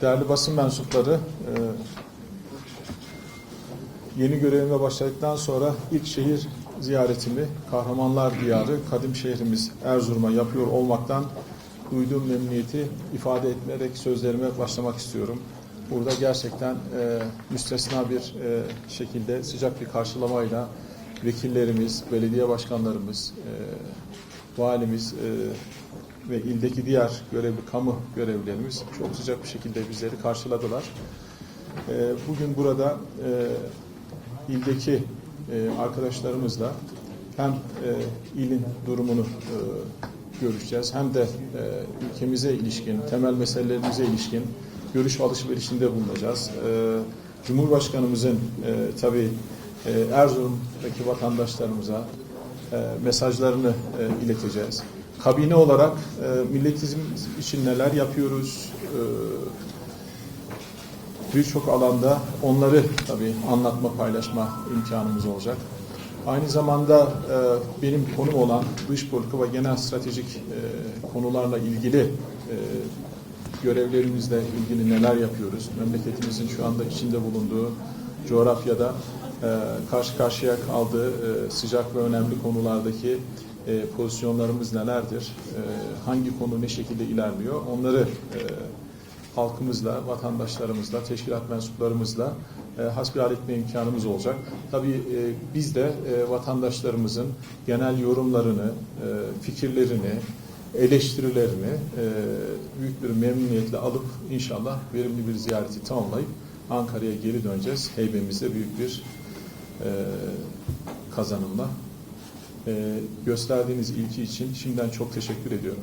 Değerli basın mensupları, e, yeni görevime başladıktan sonra ilk şehir ziyaretimi Kahramanlar Diyarı, kadim şehrimiz Erzurum'a yapıyor olmaktan duyduğum memnuniyeti ifade etmeyerek sözlerime başlamak istiyorum. Burada gerçekten e, müstesna bir e, şekilde sıcak bir karşılamayla vekillerimiz, belediye başkanlarımız, e, valimiz ve ildeki diğer görevli kamu görevlilerimiz çok sıcak bir şekilde bizleri karşıladılar. E, bugün burada e, ildeki e, arkadaşlarımızla hem e, ilin durumunu görüşeceğiz hem de ülkemize ilişkin, temel meselelerimize ilişkin görüş alışverişinde bulunacağız. Cumhurbaşkanımızın e, tabii Erzurum'daki vatandaşlarımıza mesajlarını ileteceğiz. Kabine olarak e, milletizm için neler yapıyoruz, e, birçok alanda onları tabii anlatma, paylaşma imkanımız olacak. Aynı zamanda e, benim konum olan dış politika ve genel stratejik e, konularla ilgili e, görevlerimizle ilgili neler yapıyoruz? Memleketimizin şu anda içinde bulunduğu coğrafyada karşı karşıya kaldığı e, sıcak ve önemli konulardaki e, pozisyonlarımız nelerdir? E, hangi konu ne şekilde ilerliyor? Onları e, halkımızla, vatandaşlarımızla, teşkilat mensuplarımızla e, hasbihal etme imkanımız olacak. Tabii e, biz de e, vatandaşlarımızın genel yorumlarını, e, fikirlerini, eleştirilerini e, büyük bir memnuniyetle alıp inşallah verimli bir ziyareti tamamlayıp Ankara'ya geri döneceğiz. Heybemizde büyük bir e, kazanımla. E, gösterdiğiniz ilgi için şimdiden çok teşekkür ediyorum.